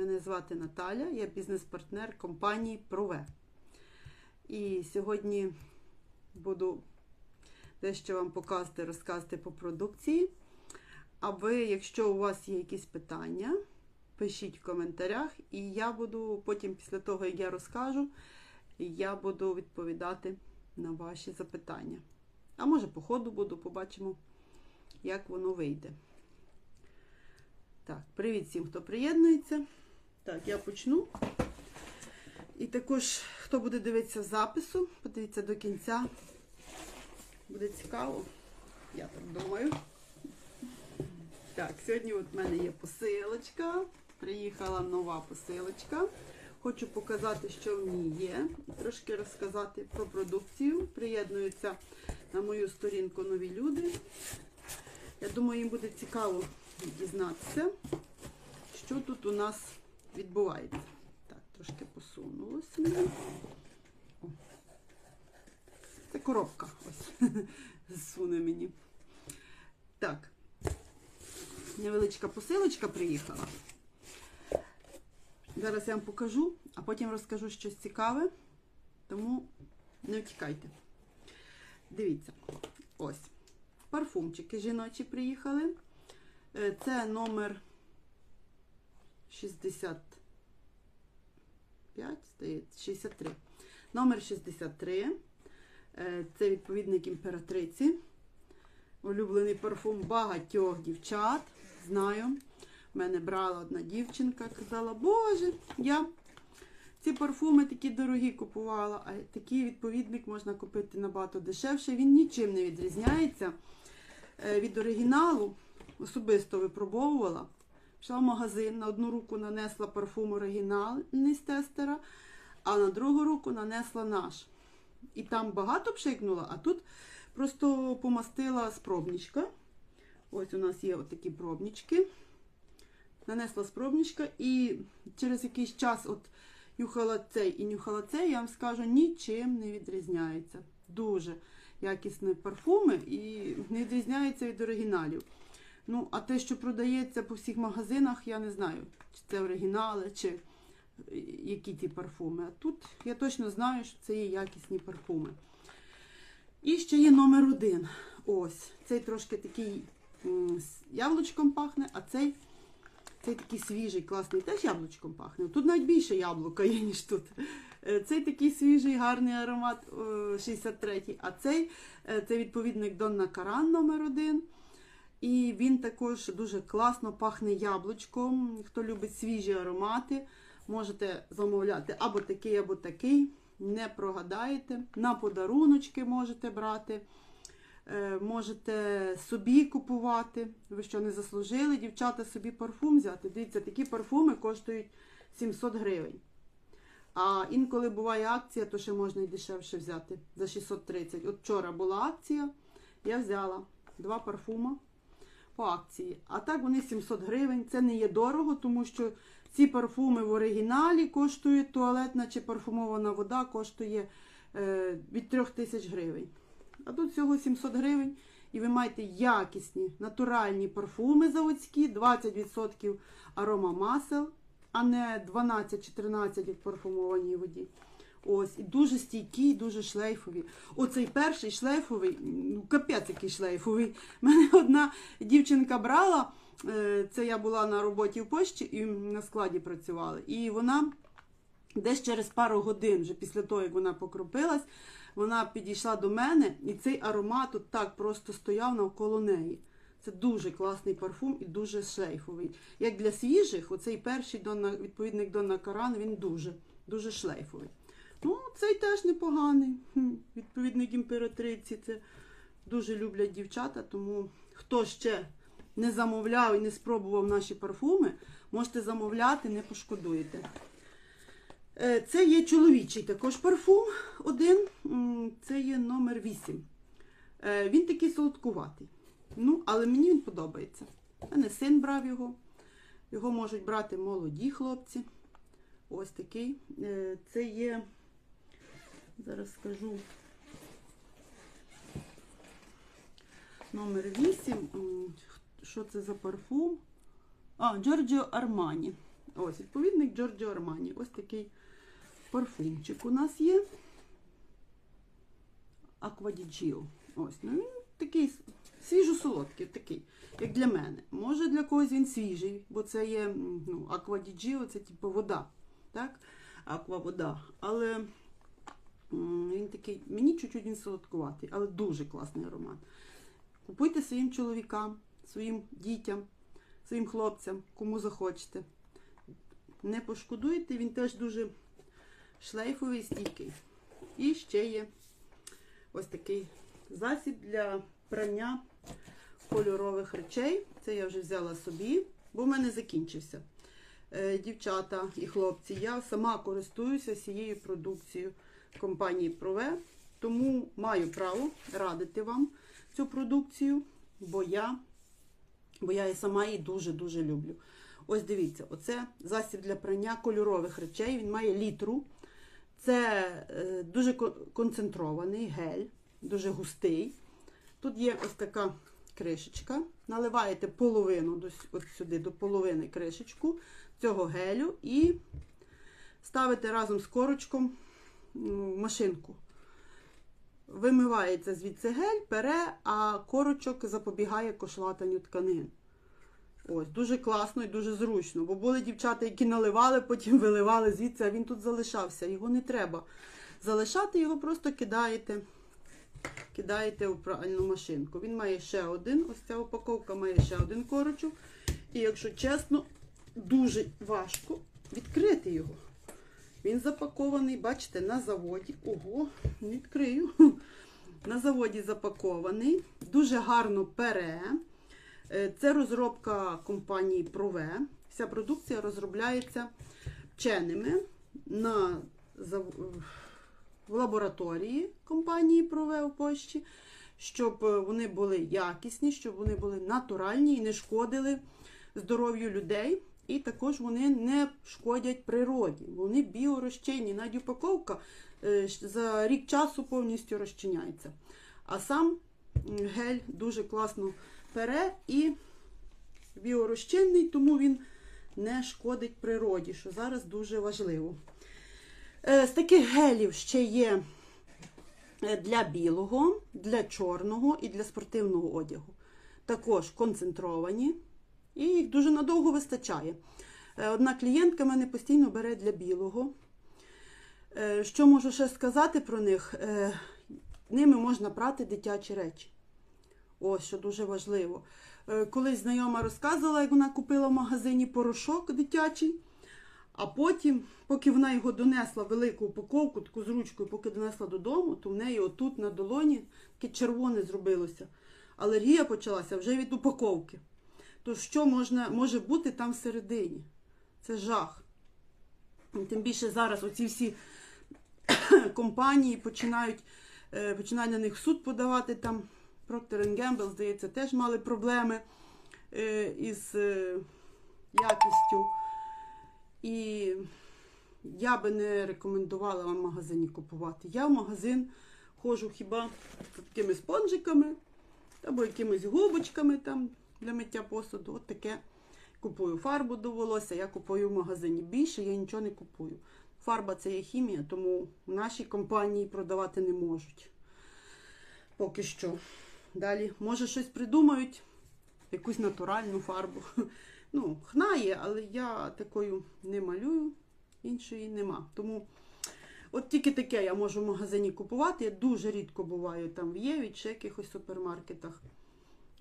Мене звати Наталя, я бізнес-партнер компанії Прове. І сьогодні буду дещо вам показувати, розказати по продукції. А ви, якщо у вас є якісь питання, пишіть в коментарях, і я буду потім, після того, як я розкажу, я буду відповідати на ваші запитання. А може, по ходу буду, побачимо, як воно вийде. Так, привіт всім, хто приєднується. Так, я почну. І також, хто буде дивитися запису, подивіться до кінця. Буде цікаво. Я так думаю. Так, сьогодні от в мене є посилочка. Приїхала нова посилочка. Хочу показати, що в ній є. Трошки розказати про продукцію. Приєднуються на мою сторінку нові люди. Я думаю, їм буде цікаво дізнатися, що тут у нас відбувається. Так, трошки посунулося. мені. О. Це коробка. Ось. Зсуне мені. Так. Невеличка посилочка приїхала. Зараз я вам покажу, а потім розкажу щось цікаве. Тому не втікайте. Дивіться, ось. Парфумчики жіночі приїхали. Е, Це номер 65, здається, 63. Номер 63. Е, Це відповідник імператриці. Улюблений парфум багатьох дівчат. Знаю. Мене брала одна дівчинка, казала, Боже, я ці парфуми такі дорогі купувала, а такий відповідник можна купити набагато дешевше. Він нічим не відрізняється е, від оригіналу. Особисто випробовувала. Пішла в магазин, на одну руку нанесла парфум оригінальний з тестера, а на другу руку нанесла наш. І там багато пшикнула, а тут просто помастила з. Ось у нас є отакі пробнички. Нанесла з і через якийсь час от нюхала цей і нюхала цей, я вам скажу, нічим не відрізняється. Дуже якісні парфуми і не відрізняється від оригіналів. Ну, а те, що продається по всіх магазинах, я не знаю, чи це оригінали, чи які ті парфуми. А тут я точно знаю, що це є якісні парфуми. І ще є номер один. Ось. Цей трошки такий яблучком пахне, а цей, цей такий свіжий, класний, теж яблучком пахне. Тут навіть більше яблука є, ніж тут. Е, Цей такий свіжий, гарний аромат 63-й, а цей е, це відповідник Донна Каран номер один. І він також дуже класно пахне яблучком. Хто любить свіжі аромати, можете замовляти або такий, або такий. Не прогадаєте. На подаруночки можете брати. Е, Можете собі купувати. Ви що не заслужили, дівчата собі парфум взяти. Дивіться, такі парфуми коштують 700 гривень. А інколи буває акція, то ще можна і дешевше взяти за 630. От вчора була акція, я взяла два парфума по акції. А так вони 700 гривень. Це не є дорого, тому що ці парфуми в оригіналі коштують туалетна чи парфумована вода коштує е, від 3000 гривень. А тут всього 700 гривень. І ви маєте якісні натуральні парфуми заводські, 20% арома масел, а не 12-14 як в парфумованій воді. Ось, дуже стійкі, дуже шлейфові. Оцей перший шлейфовий, ну капець який шлейфовий. Мене одна дівчинка брала, е, це я була на роботі в пошті і на складі працювала. І вона десь через пару годин, вже після того, як вона покропилась, вона підійшла до мене, і цей аромат от так просто стояв навколо неї. Це дуже класний парфум і дуже шлейфовий. Як для свіжих, оцей перший Донна, відповідник Донна Каран, він дуже, дуже шлейфовий. Ну, цей теж непоганий. Відповідник імператриці. Це дуже люблять дівчата, тому хто ще не замовляв і не спробував наші парфуми, можете замовляти, не пошкодуєте. Е, Це є чоловічий також парфум один. Це є номер 8. Е, Він такий солодкуватий. Ну, але мені він подобається. У мене син брав його. Його можуть брати молоді хлопці. Ось такий. Е, Це є, зараз скажу, номер 8. Що це за парфум? А, Джорджіо Армані. Ось, відповідник Giorgio Armani. Ось такий парфумчик у нас є. Di Ось, ну він такий свіжо-солодкий, такий, як для мене. Може для когось він свіжий, бо це є ну, Gio, це типу вода. Так? Аква вода. Але він такий, мені чуть-чуть він солодкуватий, але дуже класний аромат. Купуйте своїм чоловікам, своїм дітям, своїм хлопцям, кому захочете. Не пошкодуйте, він теж дуже шлейфовий, стійкий. І ще є ось такий засіб для прання кольорових речей. Це я вже взяла собі, бо в мене закінчився. Е, Дівчата і хлопці, я сама користуюся цією продукцією компанії Прове, тому маю право радити вам цю продукцію, бо я, бо я і сама її дуже-дуже люблю. Ось дивіться, оце засіб для прання кольорових речей. Він має літру. Це е, дуже концентрований гель, дуже густий. Тут є ось така кришечка. Наливаєте половину от сюди, до половини кришечку цього гелю і ставите разом з корочком машинку. Вимивається звідси гель, пере, а корочок запобігає кошлатанню тканин. Ось, дуже класно і дуже зручно. Бо були дівчата, які наливали, потім виливали звідси, а він тут залишався. Його не треба залишати, його просто кидаєте, кидаєте у пральну машинку. Він має ще один, ось ця упаковка має ще один корочок. І якщо чесно, дуже важко відкрити його. Він запакований, бачите, на заводі. Ого, відкрию. На заводі запакований, дуже гарно пере. Е, Це розробка компанії Прове. Вся продукція розробляється вченими на, в лабораторії компанії Прове у Польщі, щоб е, вони були якісні, щоб вони були натуральні і не шкодили здоров'ю людей. І також вони не шкодять природі. Вони біорозчинні. Навіть упаковка е, за рік часу повністю розчиняється. А сам гель дуже класно пере і біорозчинний, тому він не шкодить природі, що зараз дуже важливо. Е, З таких гелів ще є е, для білого, для чорного і для спортивного одягу. Також концентровані, і їх дуже надовго вистачає. Е, Одна клієнтка мене постійно бере для білого. Е, Що можу ще сказати про них? Е, Ними можна прати дитячі речі. Ось що дуже важливо. Колись знайома розказувала, як вона купила в магазині порошок дитячий, а потім, поки вона його донесла велику упаковку, таку з ручкою, поки донесла додому, то в неї отут на долоні таке червоне зробилося. Алергія почалася вже від упаковки. То що можна, може бути там всередині? Це жах. Тим більше зараз оці всі компанії починають, е, починають на них суд подавати там. Procter Gamble, здається, теж мали проблеми е, із е, якістю. І я би не рекомендувала вам в магазині купувати. Я в магазин ходжу хіба такими спонжиками або якимись губочками там для миття посуду. От таке купую фарбу до волосся, я купую в магазині. Більше я нічого не купую. Фарба це є хімія, тому в нашій компанії продавати не можуть. Поки що. Далі, може, щось придумають, якусь натуральну фарбу. Ну, хна але я такою не малюю, іншої нема. Тому от тільки таке я можу в магазині купувати. Я дуже рідко буваю там в Єві чи якихось супермаркетах.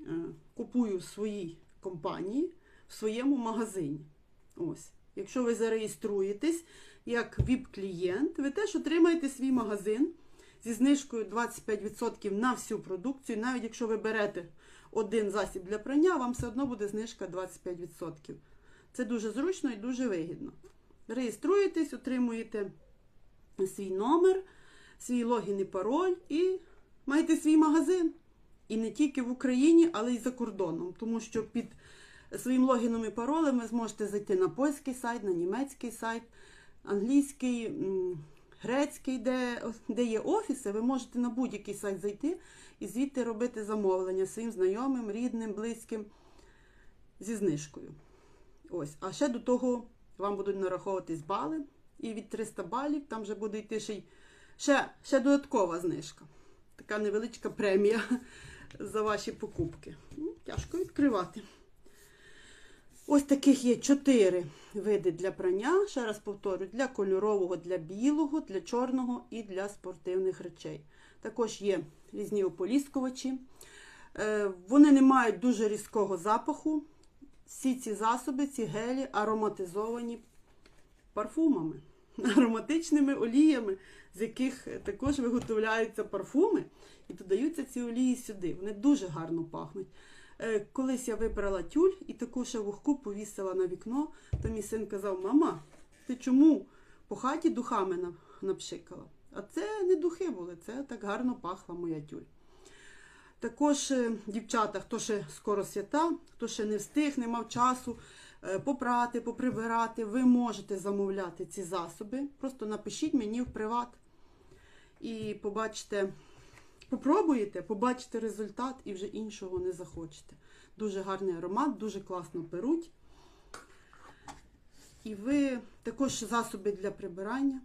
Е, Купую в своїй компанії, в своєму магазині. Ось. Якщо ви зареєструєтесь як ВІП-клієнт, ви теж отримаєте свій магазин зі знижкою 25% на всю продукцію. Навіть якщо ви берете один засіб для прання, вам все одно буде знижка 25%. Це дуже зручно і дуже вигідно. Реєструєтесь, отримуєте свій номер, свій логін і пароль і маєте свій магазин. І не тільки в Україні, але й за кордоном. Тому що під своїм логіном і паролем ви зможете зайти на польський сайт, на німецький сайт, англійський, грецький, де, де є офіси, ви можете на будь-який сайт зайти і звідти робити замовлення своїм знайомим, рідним, близьким зі знижкою. Ось. А ще до того вам будуть нараховуватись бали. І від 300 балів там вже буде йти ще, ще, ще додаткова знижка. Така невеличка премія за ваші покупки. Ну, тяжко відкривати. Ось таких є чотири види для прання. Ще раз повторю, для кольорового, для білого, для чорного і для спортивних речей. Також є різні ополіскувачі. Е, Вони не мають дуже різкого запаху. Всі ці засоби, ці гелі ароматизовані парфумами, ароматичними оліями, з яких також виготовляються парфуми і додаються ці олії сюди. Вони дуже гарно пахнуть. Е, Колись я вибрала тюль і таку шавухку повісила на вікно, то мій син казав: Мама, ти чому по хаті духами напшикала? А це не духи були, це так гарно пахла моя тюль. Також е, дівчата, хто ще скоро свята, хто ще не встиг, не мав часу попрати, поприбирати, ви можете замовляти ці засоби. Просто напишіть мені в приват і побачите, попробуєте, побачите результат і вже іншого не захочете. Дуже гарний аромат, дуже класно перуть. І ви також засоби для прибирання.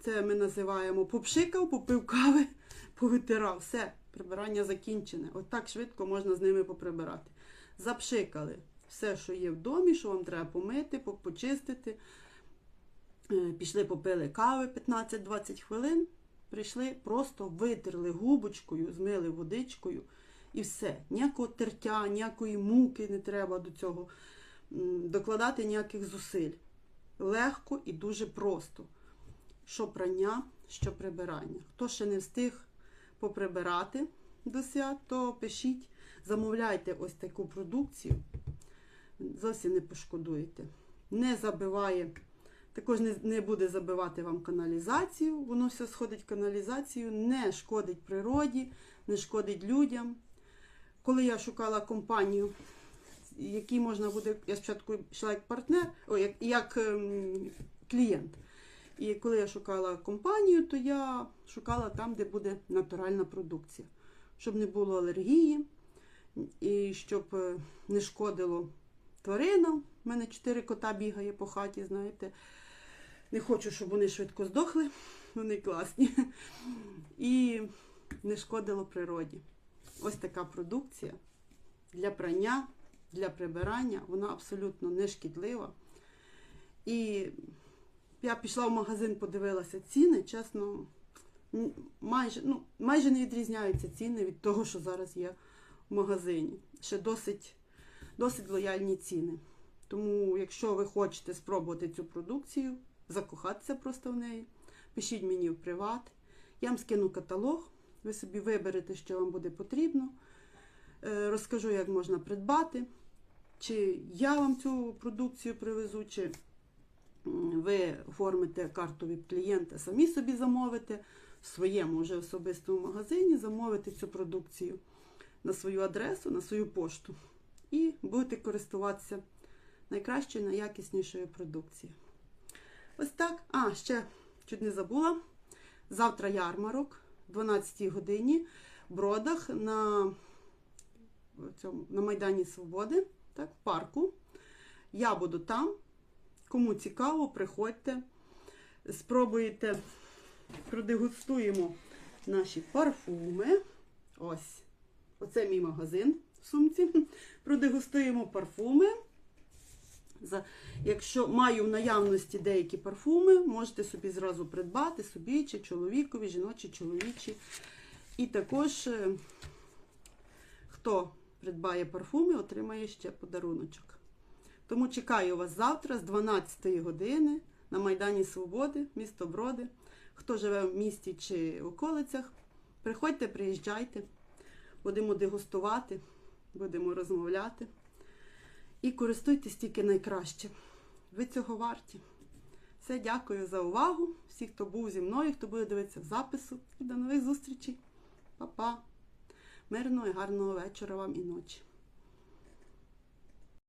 Це ми називаємо попшикав, попив кави, повитирав. Все, прибирання закінчене. От так швидко можна з ними поприбирати. Запшикали все, що є в домі, що вам треба помити, почистити. Е, Пішли, попили кави 15-20 хвилин. Прийшли, просто витерли губочкою, змили водичкою і все. Ніякого тертя, ніякої муки не треба до цього докладати ніяких зусиль. Легко і дуже просто що прання, що прибирання. Хто ще не встиг поприбирати до свят, то пишіть, замовляйте ось таку продукцію. Зовсім не пошкодуєте. Не забиває, також не, не буде забивати вам каналізацію. Воно все сходить в каналізацію, не шкодить природі, не шкодить людям. Коли я шукала компанію, якій можна буде, я спочатку йшла як партнер, о, як, як ем, клієнт. І коли я шукала компанію, то я шукала там, де буде натуральна продукція, щоб не було алергії і щоб е, не шкодило тваринам. У мене чотири кота бігає по хаті, знаєте. Не хочу, щоб вони швидко здохли, вони класні. І не шкодило природі. Ось така продукція для прання, для прибирання, вона абсолютно не шкідлива. І я пішла в магазин, подивилася ціни, чесно, майже, ну, майже не відрізняються ціни від того, що зараз є в магазині. Ще досить, досить лояльні ціни. Тому, якщо ви хочете спробувати цю продукцію, закохатися просто в неї, пишіть мені в приват. Я вам скину каталог, ви собі виберете, що вам буде потрібно. Е, Розкажу, як можна придбати, чи я вам цю продукцію привезу, чи ви оформите карту від клієнта, самі собі замовите в своєму вже особистому магазині, замовите цю продукцію на свою адресу, на свою пошту. І будете користуватися найкращою, найякіснішою продукцією. Ось так. А, ще чуть не забула. Завтра ярмарок, 12 годині, в Бродах на, цьому, на Майдані Свободи, так, в парку. Я буду там. Кому цікаво, приходьте, спробуйте, продегустуємо наші парфуми. Ось. Оце мій магазин в сумці. Продегустуємо парфуми. Якщо маю в наявності деякі парфуми, можете собі зразу придбати собі, чи чоловікові, жіночі, чоловічі. І також, е, хто придбає парфуми, отримає ще подаруночок. Тому чекаю вас завтра з 12 години на Майдані Свободи, місто Броди. Хто живе в місті чи в околицях, приходьте, приїжджайте, будемо дегустувати, будемо розмовляти. І користуйтесь тільки найкраще. Ви цього варті. Все, дякую за увагу. Всі, хто був зі мною, хто буде дивитися в запису. І до нових зустрічей. Па-па. Мирного і гарного вечора вам і ночі.